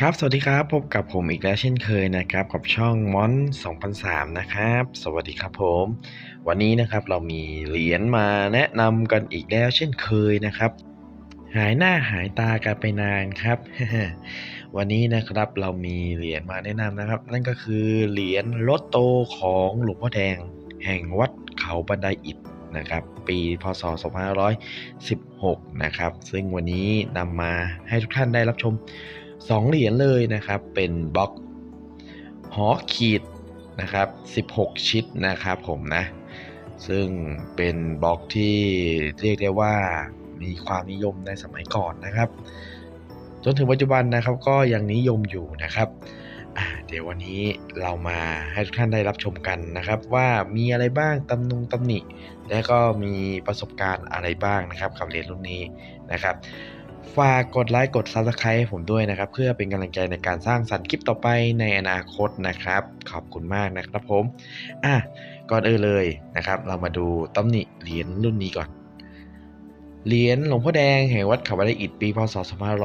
ครับ สวัสดีครับ พบกับผมอีกแล้วเช่นเคยนะครับ กับช่องมอน2003 นะครับ สวัสดีครับผม วันนี้นะครับเรามีเหรียญมาแนะนำกันอีกแล้วเช่นเคยนะครับ หายหน้าหายตากันไปนานครับ วันนี้นะครับเรามีเหรียญมาแนะนำนะครับ นั่นก็คือเหรียญรถโตของหลวงพ่อแดง แห่งวัดเขาบันไดอิฐนะครับปีพศ 2516 นะครับ ซึ่งวันนี้นำมาให้ทุกท่านได้รับชม 2 เหรียญเลยนะครับ เป็นบล็อกหอขีดนะครับ 16 ชิดนะครับผมนะ ซึ่งเป็นบล็อกที่เรียกได้ว่ามีความนิยมในสมัยก่อนนะครับ จนถึงปัจจุบันนะครับก็ยังนิยมอยู่นะครับ เดี๋ยววันนี้เรามาให้ทุกท่านได้รับชมกันนะครับ ว่ามีอะไรบ้างตำนุงตำหนิ และก็มีประสบการณ์อะไรบ้างนะครับกับเหรียญรุ่นนี้นะครับ ฝากกดไลค์กด Subscribe ให้ผมด้วยนะครับ เพื่อเป็นกำลังใจในการสร้างสรรค์คลิปต่อไปในอนาคตนะครับ ขอบคุณมากนะครับผมอะก่อนอื่นเลยนะครับ เรามาดูตำหนิเหรียญรุ่นนี้ก่อนเหรียญหลวงพ่อแดงแห่งวัดเขาบันไดอิฐปีพศ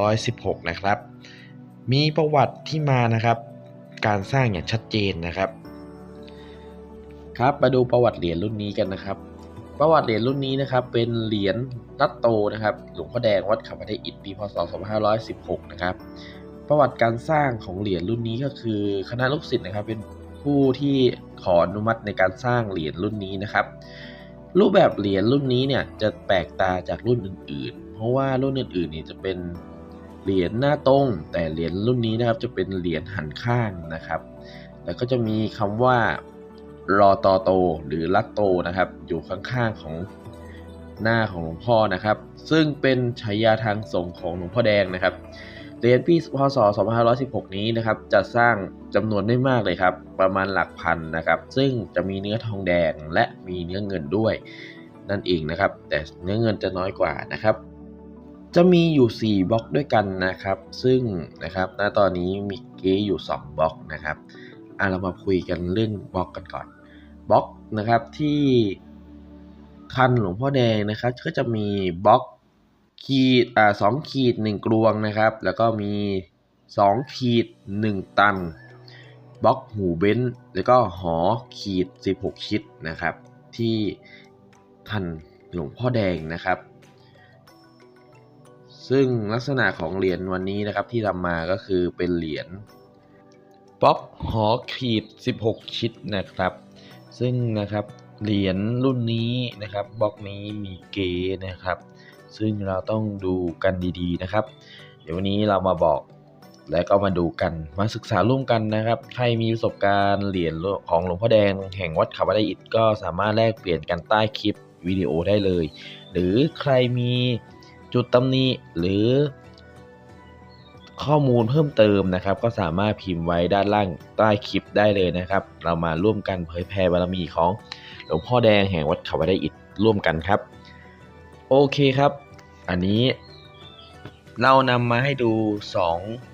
2516 นะครับ มีประวัติที่มานะครับ การสร้างอย่างชัดเจนนะครับ ครับมาดูประวัติเหรียญรุ่นนี้กันนะครับ ประวัติเหรียญรุ่นนี้นะครับเป็นเหรียญรัตโตนะครับหลวงพ่อแดงวัดขาบันไดอิฐปีพศ 2516 นะครับประวัติการสร้างของเหรียญรุ่นนี้ก็คือคณะลูกศิษย์นะครับ เป็นผู้ที่ขออนุมัติในการสร้างเหรียญรุ่นนี้นะครับ รูปแบบเหรียญรุ่นนี้เนี่ยจะแปลกตาจากรุ่นอื่น ๆ เพราะว่ารุ่นอื่นๆนี่จะเป็นเหรียญหน้าตรงแต่เหรียญรุ่นนี้นะครับจะเป็นเหรียญหันข้างนะครับ แล้วก็จะมีคำว่า รอตอโตหรือลัตโตนะครับ อยู่ข้างๆของหน้าของหลวงพ่อนะครับ ซึ่งเป็นฉายาทางส่งของหลวงพ่อแดงนะครับเหรียญปีพศ 2516 นี้นะครับจะสร้างจำนวนไม่มากเลยครับ ประมาณหลักพันนะครับ ซึ่งจะมีเนื้อทองแดงและมีเนื้อเงินด้วย นั่นเองนะครับ แต่เนื้อเงินจะน้อยกว่านะครับ จะมีอยู่ 4บล็อกด้วยกันนะครับ ซึ่งนะครับณตอนนี้มีเก๊อยู่ 2บล็อกนะครับอะเรามาคุยกันเรื่องบล็อกกันก่อน บล็อกนะครับที่คันหลวงพ่อแดงนะครับก็จะมีบล็อกขีดอ่าสองขีดหนึ่งกลวงนะครับ แล้วก็มีสองขีดหนึ่งตันบล็อกหูเบนแล้วก็หอขีด 16 ชิดนะครับ ที่คันหลวงพ่อแดงนะครับ ซึ่งลักษณะของเหรียญวันนี้นะครับที่ทำมาก็คือเป็นเหรียญบล็อกหอขีด 16 ชิดนะครับ ซึ่งนะครับเหรียญรุ่นนี้นะครับบล็อกนี้มีเก๋นะครับ ซึ่งเราต้องดูกันดีๆนะครับ เดี๋ยววันนี้เรามาบอกและก็มาดูกันมาศึกษาร่วมกันนะครับ ใครมีประสบการณ์เหรียญของหลวงพ่อแดงแห่งวัดเขาบันไดอิฐก็สามารถแลกเปลี่ยนกันใต้คลิปวิดีโอได้เลย หรือใครมีจุดตำหนิหรือ ข้อมูลเพิ่มเติมนะครับ ก็สามารถพิมพ์ไว้ด้านล่างใต้คลิปได้เลยนะครับ เรามาร่วมกันเผยแผ่บารมีของหลวงพ่อแดงแห่งวัดเขาบันไดอิฐร่วมกันครับ โอเคครับ อันนี้เรานำมาให้ดู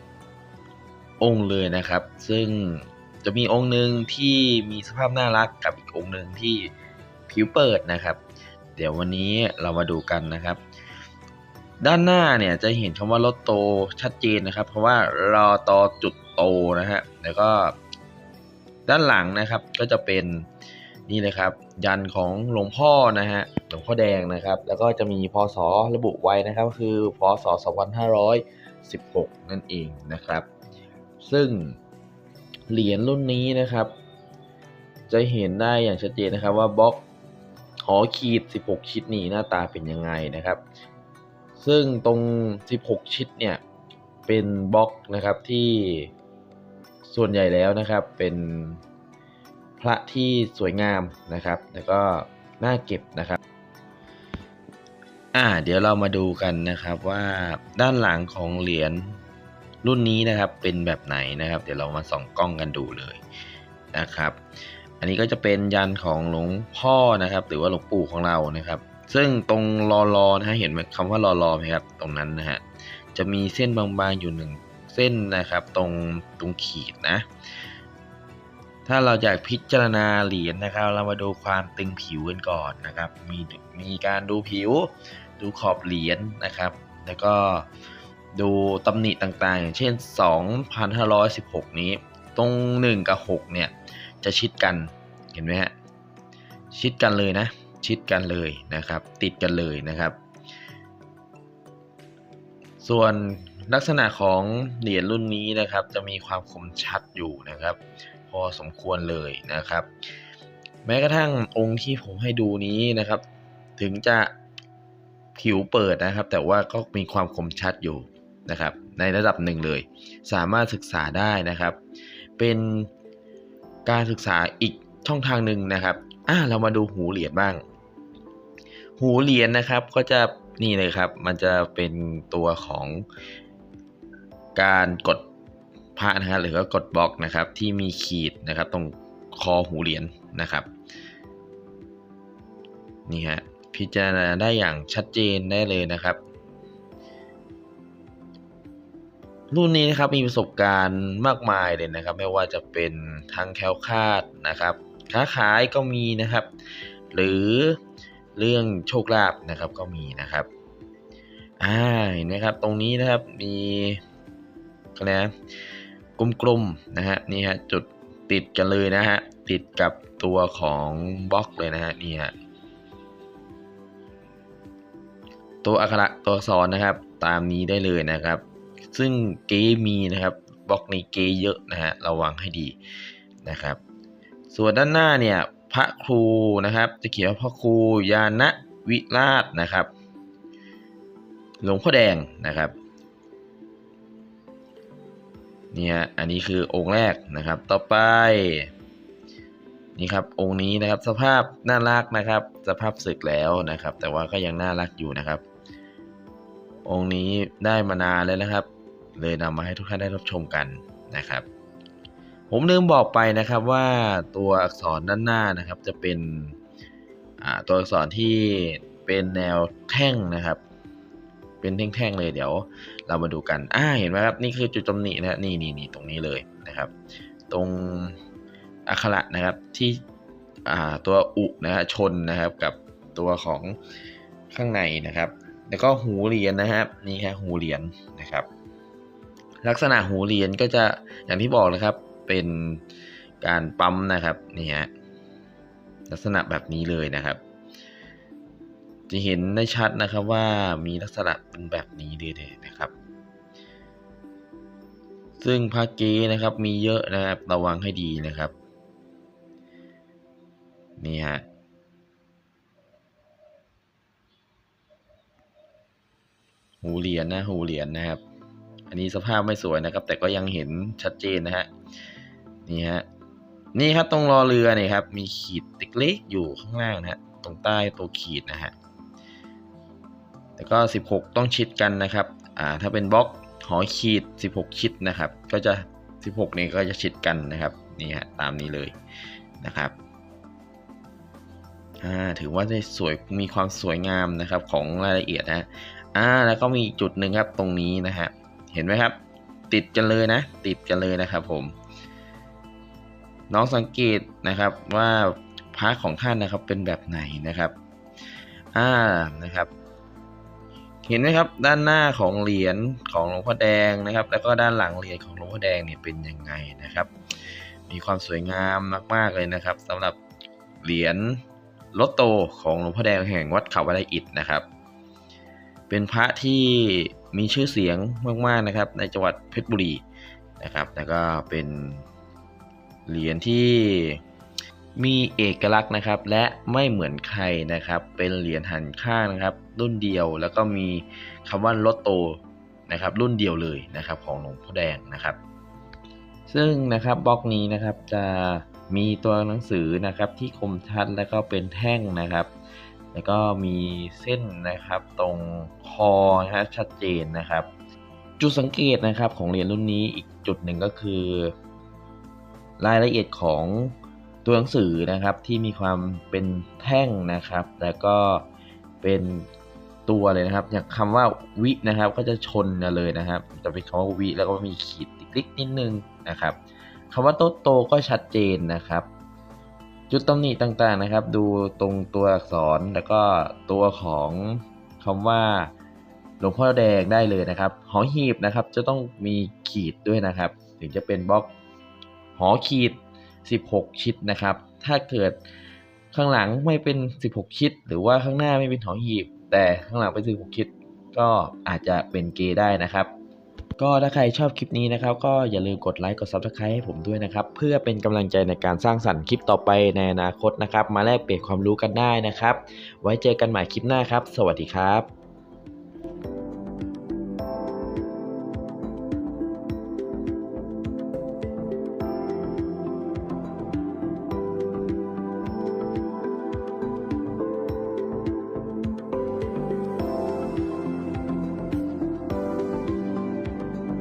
2 องค์เลยนะครับ ซึ่งจะมีองค์หนึ่งที่มีสภาพน่ารักกับอีกองค์หนึ่งที่ผิวเปิดนะครับ เดี๋ยววันนี้เรามาดูกันนะครับ ด้านหน้าเนี่ยจะเห็นคำว่ารถโตชัดเจนนะครับ เพราะว่ารอตอจุดโตนะฮะแล้วก็ด้านหลังนะครับก็จะเป็นนี่เลยครับ ยันของหลวงพ่อนะฮะหลวงพ่อแดงนะครับ แล้วก็จะมีพศระบุไว้นะครับคือพศ 2516 นั่นเองนะครับ ซึ่งเหรียญรุ่นนี้นะครับ จะเห็นได้อย่างชัดเจนนะครับว่าบล็อกหอขีด 16ชิดนี้หน้าตาเป็นยังไงนะครับ ซึ่งตรง 16 ชิดเนี่ยเป็นบล็อกนะครับที่ส่วนใหญ่แล้วนะครับเป็นพระที่สวยงามนะครับ แล้วก็น่าเก็บนะครับอ่าเดี๋ยวเรามาดูกันนะครับว่าด้านหลังของเหรียญรุ่นนี้นะครับเป็นแบบไหนนะครับ เดี๋ยวเรามาส่องกล้องกันดูเลยนะครับ อันนี้ก็จะเป็นยันของหลวงพ่อนะครับ หรือว่าหลวงปู่ของเรานะครับ ซึ่งตรงรอรอนะฮะเห็นไหมคำว่ารอรอไหมครับตรงนั้นนะฮะจะมีเส้นบางๆอยู่หนึ่งเส้นนะครับ ตรงตรงขีดนะ ถ้าเราอยากพิจารณาเหรียญนะครับ เรามาดูความตึงผิวกันก่อนนะครับ มีมีการดูผิว ดูขอบเหรียญนะครับ แล้วก็ดูตำหนิต่างๆ อย่างเช่น 2,516 นี้ ตรง 1 กับ 6 เนี่ย จะชิดกัน เห็นไหมฮะ ชิดกันเลยนะ ชิดกันเลยนะครับ ติดกันเลยนะครับ ส่วนลักษณะของเหรียญรุ่นนี้นะครับ จะมีความคมชัดอยู่นะครับ พอสมควรเลยนะครับ แม้กระทั่งองค์ที่ผมให้ดูนี้นะครับ ถึงจะผิวเปิดนะครับ แต่ว่าก็มีความคมชัดอยู่นะครับ ในระดับหนึ่งเลย สามารถศึกษาได้นะครับ เป็นการศึกษาอีกช่องทางหนึ่งนะครับอ่าเรามาดูหูเหรียญบ้าง หูเหรียญนะครับก็จะนี่เลยครับ มันจะเป็นตัวของการกดพระนะฮะหรือว่ากดบล็อกนะครับ ที่มีขีดนะครับ ตรงคอหูเหรียญนะครับนี่ฮะพิจารณาได้อย่างชัดเจนได้เลยนะครับ รุ่นนี้นะครับมีประสบการณ์มากมายเลยนะครับ ไม่ว่าจะเป็นทั้งแคล้วคาดนะครับ ค้าขายก็มีนะครับ หรือ เรื่องโชคลาภนะครับก็มีนะครับอ่าเห็นไหมครับตรงนี้นะครับมีอะไรนะกลมๆนะฮะนี่ฮะจุดติดกันเลยนะฮะติดกับตัวของบล็อกเลยนะฮะนี่ฮะตัวอักขระตัวอักษรนะครับ ตามนี้ได้เลยนะครับ ซึ่งเกมีนะครับบล็อกในเกเยอะนะฮะระวังให้ดีนะครับ ส่วนด้านหน้าเนี่ย พระครูนะครับ จะเขียนว่าพระครูยานะวิราชนะครับ หลวงพ่อแดงนะครับเนี่ยอันนี้คือองค์แรกนะครับ ต่อไปนี่ครับองค์นี้นะครับสภาพน่ารักนะครับ สภาพสึกแล้วนะครับ แต่ว่าก็ยังน่ารักอยู่นะครับ องค์นี้ได้มานานแล้วนะครับ เลยนำมาให้ทุกท่านได้รับชมกันนะครับ ผมลืมบอกไปนะครับว่าตัวอักษรด้านหน้านะครับ จะเป็นตัวอักษรที่เป็นแนวแท่งนะครับ เป็นแท่งๆเลยเดี๋ยว เรามาดูกันอ่าเห็นไหมครับนี่คือจุดตำหนินะนี่นี่นี่ตรงนี้เลยนะครับ ตรงอักขระนะครับที่ตัวอุนะฮะชนนะครับกับตัวของข้างในนะครับ แล้วก็หูเหรียญนะครับนี่ครับหูเหรียญนะครับ ลักษณะหูเหรียญก็จะอย่างที่บอกนะครับ เป็นการปั๊มนะครับนี่ฮะลักษณะแบบนี้เลยนะครับ จะเห็นได้ชัดนะครับว่ามีลักษณะเป็นแบบนี้เลยนะครับ ซึ่งพาเกนะครับมีเยอะนะครับระวังให้ดีนะครับนี่ฮะหูเหรียญนะหูเหรียญนะครับ อันนี้สภาพไม่สวยนะครับ แต่ก็ยังเห็นชัดเจนนะฮะ นี่ฮะนี่ครับตรงรอเรือเนี่ยครับมีขีดเล็กๆอยู่ข้างล่างนะฮะตรงใต้ตัวขีดนะฮะแล้วก็ 16 ต้องชิดกันนะครับอ่าถ้าเป็นบล็อกหอขีด 16 ชิดนะครับ ก็จะ 16นี่ก็จะชิดกันนะครับนี่ฮะตามนี้เลยนะครับอ่าถือว่าได้สวยมีความสวยงามนะครับของรายละเอียดนะอ่าแล้วก็มีจุดหนึ่งครับตรงนี้นะฮะเห็นไหมครับ ติดกันเลยนะ ติดกันเลยนะครับผม น้องสังเกตนะครับว่าพระของท่านนะครับเป็นแบบไหนนะครับอ่านะครับเห็นไหมครับด้านหน้าของเหรียญของหลวงพ่อแดงนะครับ แล้วก็ด้านหลังเหรียญของหลวงพ่อแดงเนี่ยเป็นยังไงนะครับ มีความสวยงามมากๆเลยนะครับสำหรับเหรียญรถโตของหลวงพ่อแดงแห่งวัดเขาวัดไอิฐนะครับ เป็นพระที่มีชื่อเสียงมากๆนะครับ ในจังหวัดเพชรบุรีนะครับ แล้วก็เป็น เหรียญที่มีเอกลักษณ์นะครับ และไม่เหมือนใครนะครับ เป็นเหรียญหันข้างนะครับ รุ่นเดียวแล้วก็มีคำว่ารถโตนะครับ รุ่นเดียวเลยนะครับ ของหลวงพ่อแดงนะครับ ซึ่งนะครับบล็อกนี้นะครับจะมีตัวหนังสือนะครับที่คมชัดแล้วก็เป็นแท่งนะครับ แล้วก็มีเส้นนะครับตรงคอนะชัดเจนนะครับ จุดสังเกตนะครับของเหรียญรุ่นนี้อีกจุดหนึ่งก็คือ รายละเอียดของตัวหนังสือนะครับที่มีความเป็นแท่งนะครับ แล้วก็เป็นตัวเลยนะครับอย่างคำว่าวินะครับก็จะชนกันเลยนะครับ จะเป็นคำว่าวิแล้วก็มีขีดติ๊กๆนิดนึงนะครับคำว่าโตโตก็ชัดเจนนะครับ จุดตำหนิต่างๆนะครับ ดูตรงตัวอักษรแล้วก็ตัวของคำว่าหลวงพ่อแดงได้เลยนะครับหอหีบนะครับ จะต้องมีขีดด้วยนะครับ ถึงจะเป็นบล็อก หอขีด 16 ชิดนะครับ ถ้าเกิดข้างหลังไม่เป็น 16 ชิด หรือว่าข้างหน้าไม่เป็นหอหีบ แต่ข้างหลังเป็น 16 ชิด ก็อาจจะเป็นเกย์ได้นะครับก็ถ้าใครชอบคลิปนี้นะครับ ก็อย่าลืมกดไลค์กด Subscribe ให้ผมด้วยนะครับ เพื่อเป็นกำลังใจในการสร้างสรรค์คลิปต่อไปในอนาคตนะครับ มาแลกเปลี่ยนความรู้กันได้นะครับ ไว้เจอกันใหม่คลิปหน้าครับ สวัสดีครับ